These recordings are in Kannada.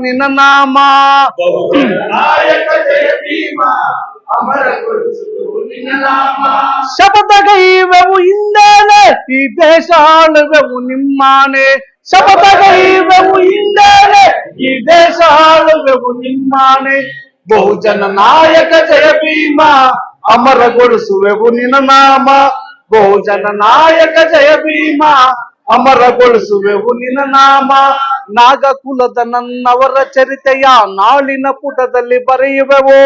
ನಿನ್ನ ನಾಮ ನಾಯಕ ಜಯ ಭೀಮ ಅಮರಗೊಳಿಸುವುದು ನಿನ್ನ ನಾಮ ಶಪಥಗೈವೆವು ಹಿಂದೇನೆ ಈ ದೇಶ ಆಳುವೆವು ನಿಮ್ಮಾನೆ ಶಪಥಗೈವೆವು ಹಿಂದೇನೆ ಈ ದೇಶ ಆಳುವೆವು ನಿಮ್ಮಾನೆ ಬಹುಜನ ನಾಯಕ ಜಯ ಭೀಮ ಅಮರಗೊಳಿಸುವೆವು ನಿನ್ನ ನಾಮ ಬಹುಜನ ನಾಯಕ ಜಯ ಭೀಮ ಅಮರಗೊಳಿಸುವೆವು ನಿನ್ನ ನಾಮ. ನಾಗಕುಲದ ನನ್ನವರ ಚರಿತೆಯ ನಾಳಿನ ಪುಟದಲ್ಲಿ ಬರೆಯುವೆವು.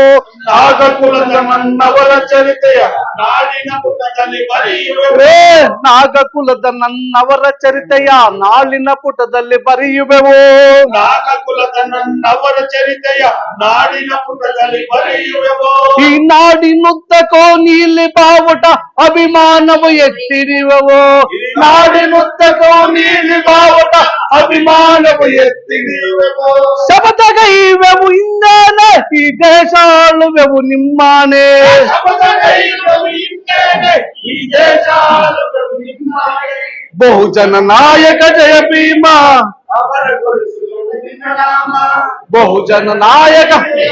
ನಾಗಕುಲದ ನನ್ನವರ ಚರಿತೆಯ ನಾಳಿನ ಪುಟದಲ್ಲಿ ಬರೆಯುವೆ ನಾಗಕುಲದ ನನ್ನವರ ಚರಿತೆಯ ನಾಳಿನ ಪುಟದಲ್ಲಿ ಬರೆಯುವೆವು. ನಾಗಕುಲದ ನನ್ನವರ ಚರಿತೆಯ ನಾಡಿನ ಪುಟದಲ್ಲಿ ಬರೆಯುವೆವು. ಈ ನಾಡಿನುದ್ದಕ್ಕೋ ನೀಲಿ ಬಾವುಟ ಅಭಿಮಾನವು ಎತ್ತಿರುವೆವು ನಾಡಿನುದ್ದಕ್ಕೂ ನೀಲಿ ಬಾವುಟ ಅಭಿಮಾನವು ಎತ್ತಿಡಿಯುವೆವು ಶಪಥಗೈವೆವು ಹಿಂದೇನೆ ಈ ದೇಶ ಆಳುವೆವು ನಿಮ್ಮಾನೆ ಶಪಥ ಕೈಗೊಳ್ಳುವ ಹಿಂದೇನೆ ಈ ದೇಶ ಆಳುವೆವು ನಿನ್ನಾಗೆ. ಬಹುಜನ ನಾಯಕ ಜಯ ಭೀಮ ಅಮರಗೊಳಿಸುವುದು ನಿನ್ನ ನಾಮ ಬಹುಜನ ನಾಯಕ ಜಯ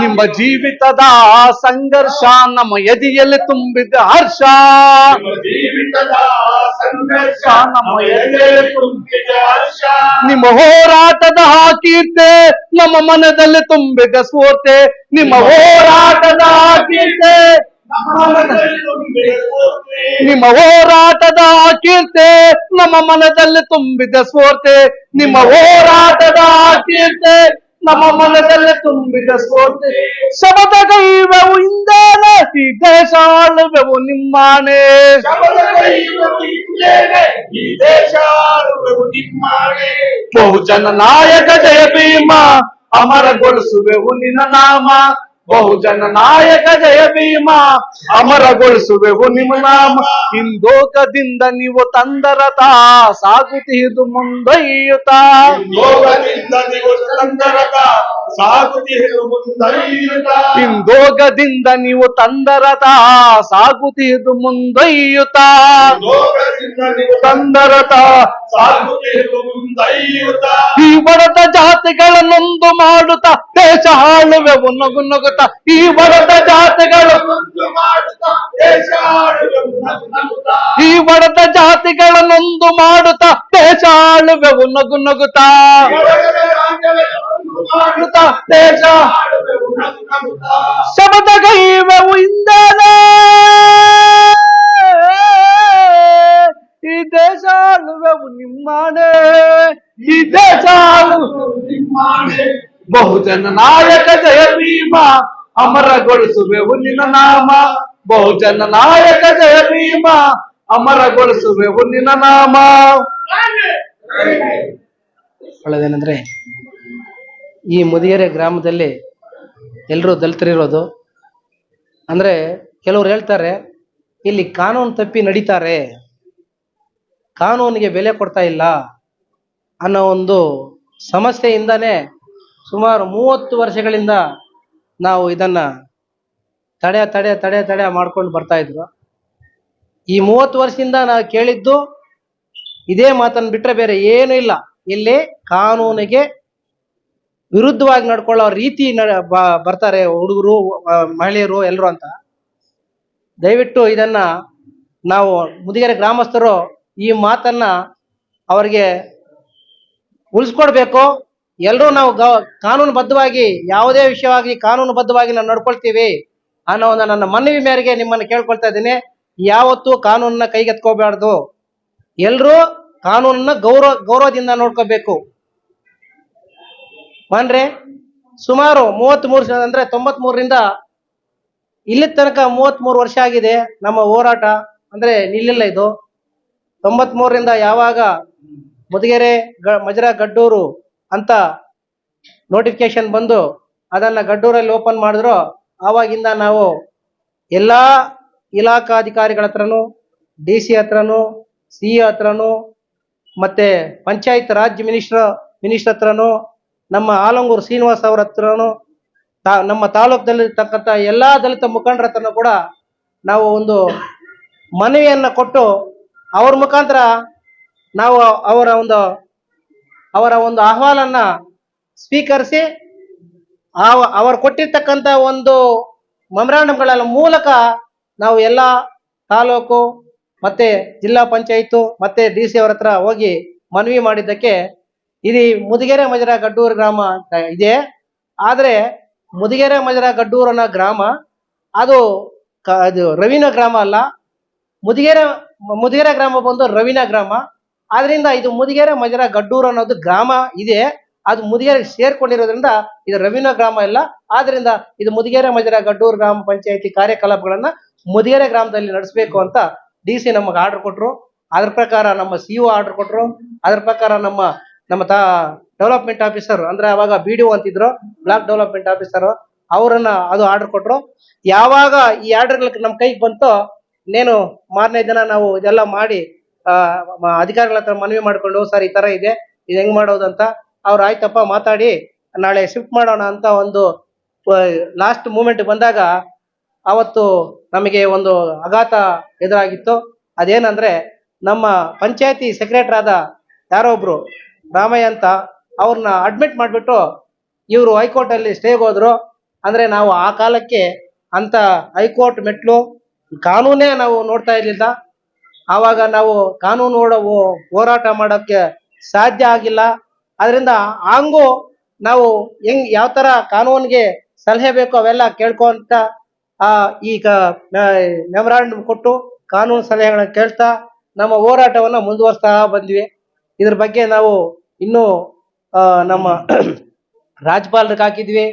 ನಿಮ್ಮ ಜೀವಿತದ ಸಂಘರ್ಷ ನಮ್ಮ ಎದೆಯಲ್ಲಿ ತುಂಬಿದ ಹರ್ಷ. ಸಂಘರ್ಷ ನಮ್ಮ ಎದೆಯಲ್ಲಿ ತುಂಬಿದ ಹರ್ಷ. ನಿಮ್ಮ ಹೋರಾಟದ ಕೀರ್ತೆ ನಮ್ಮ ಮನದಲ್ಲಿ ತುಂಬಿದ ಸ್ಫೂರ್ತೆ. ನಿಮ್ಮ ಹೋರಾಟದ ಕೀರ್ತೆ ನಮ್ಮ ಮನದಲ್ಲಿ ತುಂಬಿದ ಸ್ಫೂರ್ತಿ. ನಿಮ್ಮ ಹೋರಾಟದ ಕೀರ್ತೆ ನಮ್ಮ ಮನದಲ್ಲಿ ತುಂಬಿದ ಸ್ಫೂರ್ತೆ. ನಿಮ್ಮ ಹೋರಾಟದ ಕೀರ್ತೆ ನಮ್ಮ ಮನದಲ್ಲಿ ತುಂಬಿದ ಸ್ಫೂರ್ತಿ. ಶಬದಗೈವೆವು ಹಿಂದೇನೆ ಈ ದೇಶ ಆಳುವೆವು ನಿಮ್ಮಾನೆ ಶಬದ ಕೈಗೊಳ್ಳುವ ಹಿಂದೇನೆ ಈ ದೇಶ ಆಳುವೆವು ನಿಮ್ಮಾಗೆ. ಬಹುಜನ ನಾಯಕ ಜಯ ಭೀಮ, ಅಮರಗೊಳಿಸುವೆವು ನಿನ್ನ ನಾಮ. ಬಹುಜನ ನಾಯಕ ಜಯ ಭೀಮ ಅಮರಗೊಳಿಸುವೆವು ನಿಮ್ಮ ನಾಮ ಹಿಂದೋಕದಿಂದ ನೀವು ತಂದರತ ಸಾಗುತ್ತಿದು ಮುಂದೊಯ್ಯುತ್ತ ಯೋಗದಿಂದ ನೀವು ಸಂದರಕ ಸಾಗುತ್ತಿರು ಮುಂದೈಯುತ್ತ ಹಿಂದೋಗದಿಂದ ನೀವು ತಂದರತ ಸಾಗುತ್ತಿದು ಮುಂದೊಯ್ಯುತ್ತ ಯೋಗದಿಂದ ನೀವು ತಂದರತ ಈ ಬಡದ ಜಾತಿಗಳನ್ನೊಂದು ಮಾಡುತ್ತ ದೇಶ ಹಾಳುವೆವು ನಗು ನಗುತ್ತ. ಈ ಬಡದ ಜಾತಿಗಳು ಈ ಬಡದ ಜಾತಿಗಳನ್ನೊಂದು ಮಾಡುತ್ತ ದೇಶ ಆಳುವೆವು ನಗು ನಗುತ್ತ. ದೇಶ. ಶಬದಗೈವೆವು ಹಿಂದೇನೆ ದೇಶ ಆಳುವೆವು ನಿಮ್ಮಾನೆ ಈ ದೇಶ ಬಹುಜನ ನಾಯಕ ಜಯ ಭೀಮ, ಅಮರಗೊಳಿಸುವೆವು ನಿನ್ನ ನಾಮ. ಬಹುಜನ ನಾಯಕ ಜಯ ಭೀಮ, ಅಮರಗೊಳಿಸುವೆವು ನಿನ್ನ ನಾಮ. ಒಳ್ಳೇದೇನಂದ್ರೆ, ಈ ಮುದಿಗೆರೆ ಗ್ರಾಮದಲ್ಲಿ ಎಲ್ಲರೂ ದಲಿತರಿರೋದು ಅಂದ್ರೆ ಕೆಲವ್ರು ಹೇಳ್ತಾರೆ, ಇಲ್ಲಿ ಕಾನೂನು ತಪ್ಪಿ ನಡೀತಾರೆ. ಕಾನೂನಿಗೆ ಬೆಲೆ ಕೊಡ್ತಾ ಇಲ್ಲ ಅನ್ನೋ ಒಂದು ಸಮಸ್ಯೆಯಿಂದನೇ ಸುಮಾರು ಮೂವತ್ತು ವರ್ಷಗಳಿಂದ ನಾವು ಇದನ್ನ ತಡೆ ತಡೆ ತಡೆ ತಡೆ ಮಾಡ್ಕೊಂಡು ಬರ್ತಾ ಇದ್ರು. ಈ ಮೂವತ್ತು ವರ್ಷದಿಂದ ನಾವು ಕೇಳಿದ್ದು ಇದೇ ಮಾತನ್ನು ಬಿಟ್ರೆ ಬೇರೆ ಏನೂ ಇಲ್ಲ. ಇಲ್ಲಿ ಕಾನೂನಿಗೆ ವಿರುದ್ಧವಾಗಿ ನಡ್ಕೊಳ್ಳೋ ರೀತಿ ಬರ್ತಾರೆ ಹುಡುಗರು ಮಹಿಳೆಯರು, ಎಲ್ಲರೂ ಅಂತ. ದಯವಿಟ್ಟು ಇದನ್ನ ನಾವು ಮುದಿಗೆರೆ ಗ್ರಾಮಸ್ಥರು ಈ ಮಾತನ್ನ ಅವರಿಗೆ ಉಳಿಸ್ಕೊಡ್ಬೇಕು. ಎಲ್ಲರೂ ನಾವು ಗ, ಕಾನೂನುಬದ್ಧವಾಗಿ, ಯಾವುದೇ ವಿಷಯವಾಗಿ ಕಾನೂನುಬದ್ಧವಾಗಿ ನಾವು ನಡ್ಕೊಳ್ತೀವಿ ಅನ್ನೋ ಒಂದು ನನ್ನ ಮನವಿ ಮೇರೆಗೆ ನಿಮ್ಮನ್ನು ಕೇಳ್ಕೊಳ್ತಾ ಇದ್ದೀನಿ. ಯಾವತ್ತೂ ಕಾನೂನನ್ನ ಕೈಗೆತ್ಕೋಬಾರ್ದು. ಎಲ್ಲರೂ ಕಾನೂನನ್ನ ಗೌರವ, ಗೌರವದಿಂದ ನೋಡ್ಕೋಬೇಕು. ಅಂದ್ರೆ ಸುಮಾರು ಮೂವತ್ತ್ ಮೂರು ಅಂದ್ರೆ ತೊಂಬತ್ ಮೂರರಿಂದ ಇಲ್ಲಿ ತನಕ ಮೂವತ್ತ್ ಮೂರು ವರ್ಷ ಆಗಿದೆ ನಮ್ಮ ಹೋರಾಟ. ಅಂದ್ರೆ ನಿಲ್ಲಿಲ್ಲ ಇದು. ತೊಂಬತ್ ಮೂರರಿಂದ ಯಾವಾಗ ಮುದುಗೆರೆ ಮಜರಾ ಗಡ್ಡೂರು ಅಂತ ನೋಟಿಫಿಕೇಶನ್ ಬಂದು ಅದನ್ನ ಗಡ್ಡೂರಲ್ಲಿ ಓಪನ್ ಮಾಡಿದ್ರು, ಆವಾಗಿಂದ ನಾವು ಎಲ್ಲಾ ಇಲಾಖಾಧಿಕಾರಿಗಳ ಹತ್ರನು ಡಿ ಸಿ ಹತ್ರನು ಸಿ ಹತ್ರನು, ಮತ್ತೆ ಪಂಚಾಯತ್ ರಾಜ್ ಮಿನಿಸ್ಟರ್ ಮಿನಿಸ್ಟರ್ ಹತ್ರನು, ನಮ್ಮ ಆಲಂಗೂರು ಶ್ರೀನಿವಾಸ್ ಅವ್ರ ಹತ್ರನು, ತಾ- ನಮ್ಮ ತಾಲೂಕದಲ್ಲಿ ಇರ್ತಕ್ಕಂಥ ಎಲ್ಲಾ ದಲಿತ ಮುಖಂಡರ ಹತ್ರನೂ ಕೂಡ ನಾವು ಒಂದು ಮನವಿಯನ್ನ ಕೊಟ್ಟು ಅವ್ರ ಮುಖಾಂತರ ನಾವು ಅವರ ಒಂದು ಅವರ ಒಂದು ಅಹವಾಲನ್ನ ಸ್ವೀಕರಿಸಿ ಅವರು ಕೊಟ್ಟಿರ್ತಕ್ಕಂಥ ಒಂದು ಮೆಮರಾಂಡಮ್ಗಳ ಮೂಲಕ ನಾವು ಎಲ್ಲ ತಾಲೂಕು ಮತ್ತೆ ಜಿಲ್ಲಾ ಪಂಚಾಯಿತು ಮತ್ತೆ ಡಿ ಸಿ ಅವರ ಹತ್ರ ಹೋಗಿ ಮನವಿ ಮಾಡಿದ್ದಕ್ಕೆ ಇದು ಮುದಿಗೆರೆ ಮಜರ ಗಡ್ಡೂರು ಗ್ರಾಮ ಇದೆ. ಆದರೆ ಮುದಿಗೆರೆ ಮಜರ ಗಡ್ಡೂರು ಅನ್ನೋ ಗ್ರಾಮ ಅದು ಕ- ಅದು ರವಿನ ಗ್ರಾಮ ಅಲ್ಲ. ಮುದಿಗೆರೆ ಮುದಿಗೆರೆ ಗ್ರಾಮ ಬಂದು ರವಿನ ಗ್ರಾಮ. ಆದ್ರಿಂದ ಇದು ಮುದಿಗೆರೆ, ಮಜರ, ಗಡ್ಡೂರು ಅನ್ನೋದು ಗ್ರಾಮ ಇದೆ. ಅದು ಮುದಿಗೆರೆ ಸೇರ್ಕೊಂಡಿರೋದ್ರಿಂದ ಇದು ರವಿನ ಗ್ರಾಮ ಇಲ್ಲ. ಆದ್ರಿಂದ ಇದು ಮುದಿಗೆರೆ, ಮಜರ, ಗಡ್ಡೂರು ಗ್ರಾಮ ಪಂಚಾಯತಿ ಕಾರ್ಯಕಲಾಪಗಳನ್ನ ಮುದಿಗೆರೆ ಗ್ರಾಮದಲ್ಲಿ ನಡೆಸಬೇಕು ಅಂತ ಡಿ ಸಿ ನಮಗೆ ಆರ್ಡರ್ ಕೊಟ್ಟರು ಅದ್ರ ಪ್ರಕಾರ ನಮ್ಮ ಸಿ ಒ ಆರ್ಡರ್ ಕೊಟ್ಟರು ಅದ್ರ ಪ್ರಕಾರ ನಮ್ಮ ನಮ್ಮ ತಾ ಡೆವಲಪ್ಮೆಂಟ್ ಆಫೀಸರ್ ಅಂದ್ರೆ ಅವಾಗ ಬಿ ಡಿ ಒ ಅಂತಿದ್ರು ಬ್ಲಾಕ್ ಡೆವಲಪ್ಮೆಂಟ್ ಆಫೀಸರ್ ಅವರನ್ನ ಅದು ಆರ್ಡರ್ ಕೊಟ್ಟರು ಯಾವಾಗ ಈ ಆರ್ಡರ್ಗಳು ನಮ್ಮ ಕೈಗೆ ಬಂತೋ ಇನ್ನೇನು ಮಾರನೇ ದಿನ ನಾವು ಇದೆಲ್ಲ ಮಾಡಿ ಅಧಿಕಾರಿಗಳ ಹತ್ರ ಮನವಿ ಮಾಡಿಕೊಂಡು ಸರ್, ಈ ತರ ಇದೆ, ಇದು ಹೆಂಗ್ ಮಾಡೋದು ಅಂತ ಅವ್ರು ಆಯ್ತಪ್ಪ ಮಾತಾಡಿ, ನಾಳೆ ಶಿಫ್ಟ್ ಮಾಡೋಣ ಅಂತ ಒಂದು ಲಾಸ್ಟ್ ಮೂಮೆಂಟ್ ಬಂದಾಗ ಅವತ್ತು ನಮಗೆ ಒಂದು ಆಘಾತ ಎದುರಾಗಿತ್ತು. ಅದೇನಂದ್ರೆ ನಮ್ಮ ಪಂಚಾಯತಿ ಸೆಕ್ರೆಟರಿ ಆದ ಯಾರೊಬ್ರು ರಾಮಯ್ಯ ಅಂತ ಅವ್ರನ್ನ ಅಡ್ಮಿಟ್ ಮಾಡಿಬಿಟ್ಟು ಇವರು ಹೈಕೋರ್ಟ್ ಅಲ್ಲಿ ಸ್ಟೇಗೆ ಹೋದ್ರು. ಅಂದ್ರೆ ನಾವು ಆ ಕಾಲಕ್ಕೆ ಅಂತ ಹೈಕೋರ್ಟ್ ಮೆಟ್ಲು ಕಾನೂನೇ ನಾವು ನೋಡ್ತಾ ಇರ್ಲಿಲ್ಲ. ಆವಾಗ ನಾವು ಕಾನೂನು ಹೋರಾಟ ಮಾಡೋಕ್ಕೆ ಸಾಧ್ಯ ಆಗಿಲ್ಲ. ಅದರಿಂದ ಹಂಗು ನಾವು ಹೆಂಗ್ ಯಾವ ತರ ಕಾನೂನಿಗೆ ಸಲಹೆ ಬೇಕು ಅವೆಲ್ಲ ಕೇಳ್ಕೊಂತ, ಆ ಈಗ ಮೆಮೊರಾಂಡಮ್ ಕೊಟ್ಟು ಕಾನೂನು ಸಲಹೆಗಳನ್ನ ಕೇಳ್ತಾ ನಮ್ಮ ಹೋರಾಟವನ್ನ ಮುಂದುವರಿಸ್ತಾ ಬಂದ್ವಿ. ಇದ್ರ ಬಗ್ಗೆ ನಾವು ಇನ್ನೂ ನಮ್ಮ ರಾಜ್ಪಾಲರಿಗೆ ಹಾಕಿದ್ವಿ.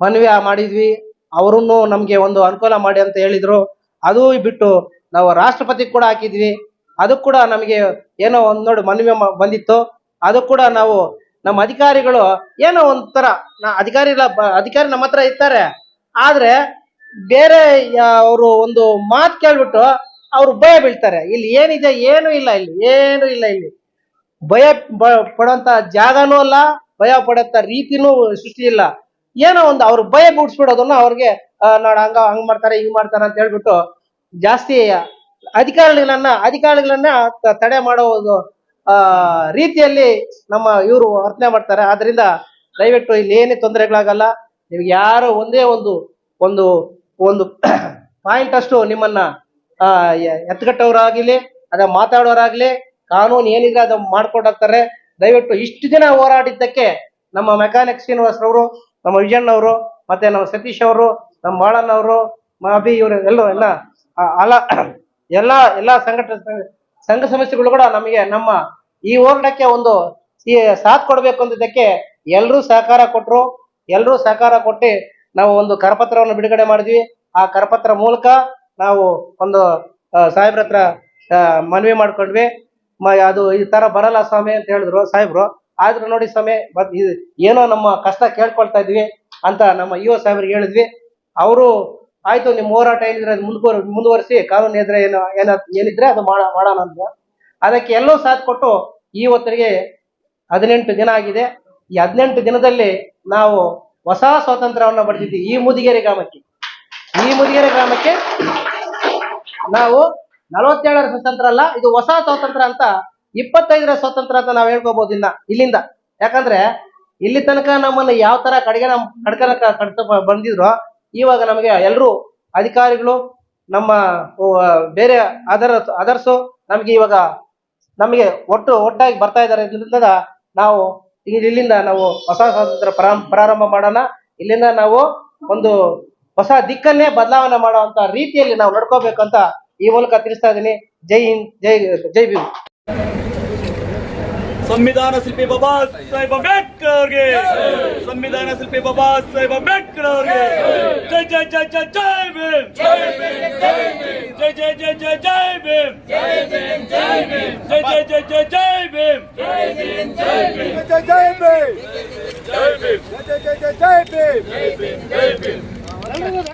ಮನವಿ ಮಾಡಿದ್ವಿ. ಅವರನ್ನು ನಮಗೆ ಒಂದು ಅನುಕೂಲ ಮಾಡಿ ಅಂತ ಹೇಳಿದ್ರು. ಅದು ಬಿಟ್ಟು ನಾವು ರಾಷ್ಟ್ರಪತಿ ಕೂಡ ಹಾಕಿದ್ವಿ. ಅದು ಕೂಡ ನಮಗೆ ಏನೋ ಒಂದು ನೋಡಿ ಮನವಿ ಬಂದಿತ್ತು. ಅದು ಕೂಡ ನಾವು ನಮ್ಮ ಅಧಿಕಾರಿಗಳು ಏನೋ ಒಂಥರ ನಾ ಅಧಿಕಾರಿ ಅಧಿಕಾರಿ ನಮ್ಮ ಹತ್ರ ಇರ್ತಾರೆ. ಆದ್ರೆ ಬೇರೆ ಅವರು ಒಂದು ಮಾತು ಕೇಳ್ಬಿಟ್ಟು ಅವ್ರು ಭಯ ಬೀಳ್ತಾರೆ. ಇಲ್ಲಿ ಏನಿದೆ ಏನು ಇಲ್ಲ ಇಲ್ಲಿ, ಏನು ಇಲ್ಲ ಇಲ್ಲಿ. ಭಯ ಪಡುವಂತ ಜಾಗನೂ ಅಲ್ಲ, ಭಯ ಪಡೋಂಥ ರೀತಿನೂ ಸೃಷ್ಟಿ ಇಲ್ಲ. ಏನೋ ಒಂದು ಅವ್ರು ಭಯ ಬಿಡಿಸ್ಬಿಡೋದನ್ನ ಅವ್ರಿಗೆ ನಾಡ್ ಹಂಗ, ಹಂಗ್ ಮಾಡ್ತಾರೆ, ಹಿಂಗ್ ಮಾಡ್ತಾರೆ ಅಂತ ಹೇಳ್ಬಿಟ್ಟು ಜಾಸ್ತಿ, ಅಧಿಕಾರಿಗಳನ್ನ ಅಧಿಕಾರಿಗಳನ್ನ ತಡೆ ಮಾಡುವುದು ರೀತಿಯಲ್ಲಿ ನಮ್ಮ ಇವರು ವರ್ತನೆ ಮಾಡ್ತಾರೆ. ಆದ್ರಿಂದ ದಯವಿಟ್ಟು ಇಲ್ಲಿ ಏನೇ ತೊಂದರೆಗಳಾಗಲ್ಲ, ನಿಮ್ಗೆ ಯಾರು ಒಂದೇ ಒಂದು ಒಂದು ಒಂದು ಪಾಯಿಂಟ್ ಅಷ್ಟು ನಿಮ್ಮನ್ನ ಎತ್ಕಟ್ಟೋರಾಗ್ಲಿ ಅದ ಮಾತಾಡೋರಾಗ್ಲಿ, ಕಾನೂನು ಏನಿದೆ ಅದು ಮಾಡ್ಕೊಂಡೋಗ್ತಾರೆ. ದಯವಿಟ್ಟು ಇಷ್ಟು ದಿನ ಹೋರಾಡಿದ್ದಕ್ಕೆ ನಮ್ಮ ಮೆಕ್ಯಾನಿಕ್ ಶ್ರೀನಿವಾಸ್ ಅವರು ನಮ್ಮ ವಿಜಯಣ್ಣವರು, ಮತ್ತೆ ನಮ್ಮ ಸತೀಶ್ ಅವರು, ನಮ್ಮ ಮಾಳಣ್ಣವರು ಮಬಿ ಇವರು ಎಲ್ಲ ಆ, ಅಲ ಎಲ್ಲ ಎಲ್ಲ ಸಂಘಟನೆ ಸಂಘ ಸಂಸ್ಥೆಗಳು ಕೂಡ ನಮಗೆ ನಮ್ಮ ಈ ಹೋರಾಟಕ್ಕೆ ಒಂದು ಈ ಸಾಥ್ ಕೊಡಬೇಕು ಅಂದಿದ್ದಕ್ಕೆ ಎಲ್ಲರೂ ಸಹಕಾರ ಕೊಟ್ಟರು ಎಲ್ಲರೂ ಸಹಕಾರ ಕೊಟ್ಟು ನಾವು ಒಂದು ಕರಪತ್ರವನ್ನು ಬಿಡುಗಡೆ ಮಾಡಿದ್ವಿ. ಆ ಕರಪತ್ರ ಮೂಲಕ ನಾವು ಒಂದು ಸಾಹೇಬ್ರ ಹತ್ರ ಮನವಿ ಮಾಡ್ಕೊಂಡ್ವಿ. ಅದು ಈ ತರ ಬರಲ್ಲ ಸ್ವಾಮಿ ಅಂತ ಹೇಳಿದ್ರು ಸಾಹೇಬ್ರು. ಆದ್ರೂ ನೋಡಿ ಸ್ವಾಮಿ ಬಟ್ ಏನೋ ನಮ್ಮ ಕಷ್ಟ ಕೇಳ್ಕೊಳ್ತಾ ಇದ್ವಿ ಅಂತ ನಮ್ಮ ಯುವ ಸಾಹೇಬ್ರಿಗೆ ಹೇಳಿದ್ವಿ. ಅವರು ಆಯ್ತು ನಿಮ್ಮ ಹೋರಾಟ ಏನಿದ್ರೆ ಅದು ಮುಂದುವರ್, ಮುಂದುವರಿಸಿ, ಕಾನೂನು ಎದುರೆ ಏನೋ, ಏನ, ಏನಿದ್ರೆ ಅದು ಮಾಡ, ಮಾಡೋಣ ಅಂತ. ಅದಕ್ಕೆ ಎಲ್ಲೋ ಸಾಥ್ ಕೊಟ್ಟು ಇವತ್ತಿಗೆ ಹದಿನೆಂಟು ದಿನ ಆಗಿದೆ. ಈ ಹದಿನೆಂಟು ದಿನದಲ್ಲಿ ನಾವು ಹೊಸ ಸ್ವಾತಂತ್ರ್ಯವನ್ನು ಪಡೆದಿದ್ದೀವಿ. ಈ ಮುದಿಗೆರೆ ಗ್ರಾಮಕ್ಕೆ. ಈ ಮುದಿಗೆರೆ ಗ್ರಾಮಕ್ಕೆ ನಾವು ನಲವತ್ತೇಳರ ಸ್ವಾತಂತ್ರ್ಯ ಅಲ್ಲ, ಇದು ಹೊಸ ಸ್ವಾತಂತ್ರ್ಯ ಅಂತ ಇಪ್ಪತ್ತೈದರ ಸ್ವಾತಂತ್ರ್ಯ ಅಂತ ನಾವು ಹೇಳ್ಕೋಬಹುದು ಇನ್ನ, ಇಲ್ಲಿಂದ. ಯಾಕಂದ್ರೆ ಇಲ್ಲಿ ತನಕ ನಮ್ಮನ್ನ ಯಾವ ತರ ಕಡೆಗೆ ನಮ್ ಕಡ್ಕನ ಕಡ್ತ ಬಂದಿದ್ರು ಇವಾಗ ನಮಗೆ ಎಲ್ಲರೂ ಅಧಿಕಾರಿಗಳು ನಮ್ಮ ಬೇರೆ ಅದರ ಅದರ್ಸು ನಮಗೆ ಇವಾಗ ನಮಗೆ ಒಟ್ಟು, ಒಟ್ಟಾಗಿ ಬರ್ತಾ ಇದ್ದಾರೆ ಇದರಿಂದ ನಾವು ಇಲ್ಲಿಂದ ನಾವು ಹೊಸ ಸ್ವಾತಂತ್ರ್ಯ ಪ್ರಾರಂಭ ಮಾಡೋಣ. ಇಲ್ಲಿಂದ ನಾವು ಒಂದು ಹೊಸ ದಿಕ್ಕನ್ನೇ ಬದಲಾವಣೆ ಮಾಡುವಂತ ರೀತಿಯಲ್ಲಿ ನಾವು ನಡ್ಕೋಬೇಕು ಅಂತ ಈ ಮೂಲಕ ತಿಳಿಸ್ತಾ ಇದ್ದೀನಿ. ಜೈ ಹಿಂದ್, ಜೈ ಜೈ ಭೀಮ್. ಸಂವಿಧಾನ ಶಿಲ್ಪಿ ಬಾಬಾ ಸಾಹೇಬ್ ಅಂಬೇಡ್ಕರ್ ಅವ್ರಿಗೆ ಸಂವಿಧಾನ ಶಿಲ್ಪಿ ಬಾಬಾ ಸಾಹೇಬ್ ಅಂಬೇಡ್ಕರ್ ಅವ್ರಿಗೆ ಜೈ ಜೈ ಜೈ ಜೈ ಜೈ ಭೀಮ್ ಜೈ ಜೈ ಜೈ ಜೈ ಜೈ ಭೀಮ್ ಜೈ ಜೈ ಜೈ ಜೈ ಜೈ ಭೀಮ್ ಜೈ ಭೀಮ್ ಜೈ ಭೀಮ್ ಜೈ